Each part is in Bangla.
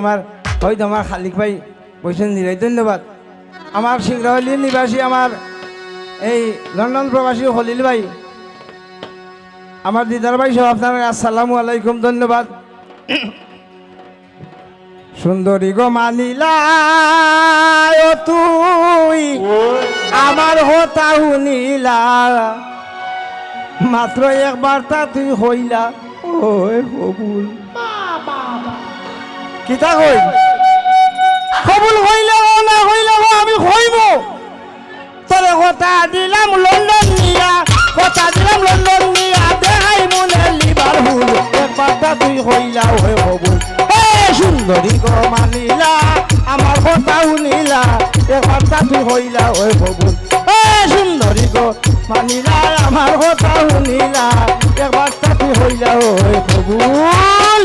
আমার হয়তো আমার খালিক ভাই বৈষ্ণব নিরাই ধন্যবাদ। আমার সিংহলি নিবাসী আমার এই লন্ডন প্রবাসী হলিল ভাই। আমার দিদার ভাই সব আপনার আসসালামু আলাইকুম ধন্যবাদ। সুন্দরী গো মানিলা তুই আমার হতা শুনিলা। মাত্র একবার তা তুই হইলা। ওই কবুল কিতা কই? কবুল হইলে না হইলে আমি হইব। তোরে কথা দিলাম লন্ডন নিয়া, কথা দিলাম লন্ডন নিয়া, দেখাই মনে লিবার হুল তা তুই হইলা ওই কবুল। এ সুন্দরী গো মানিলা, আমার কথা শুনিলা একবার তা তুই হইলা ওই কবুল। এ সুন্দরী গো মানিলা, আমার কথা শুনিলা একবার তা তুই হইলা ওই কবুল।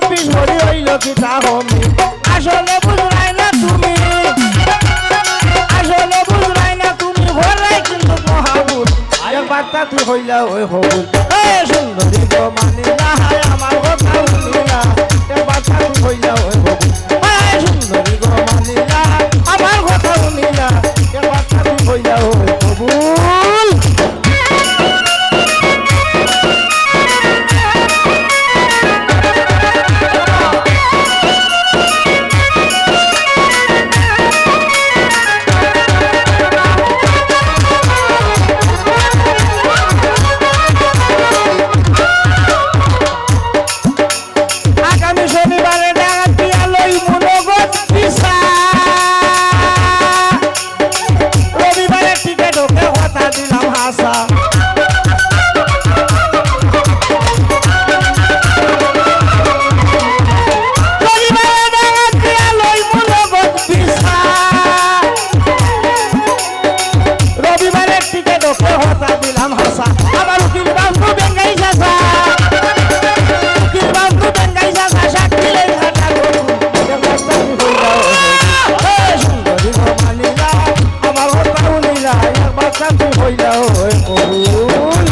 দিমু চব্বিশ ভরি রইল খিতা হমি আসলে বুঝলাই না তুমি। আসলে বুঝলাই না তুমি ভরাই কিন্তু মহাবুল একবার তা তুই হইলা ওই হবুল সুন্দরী গো মানিলা শনিবারে ডাকাত দিয়া লই মনোগত পিসা। রবিবারে টিকেট ওকে টিকেট ওকে কথা দিলাম হইলা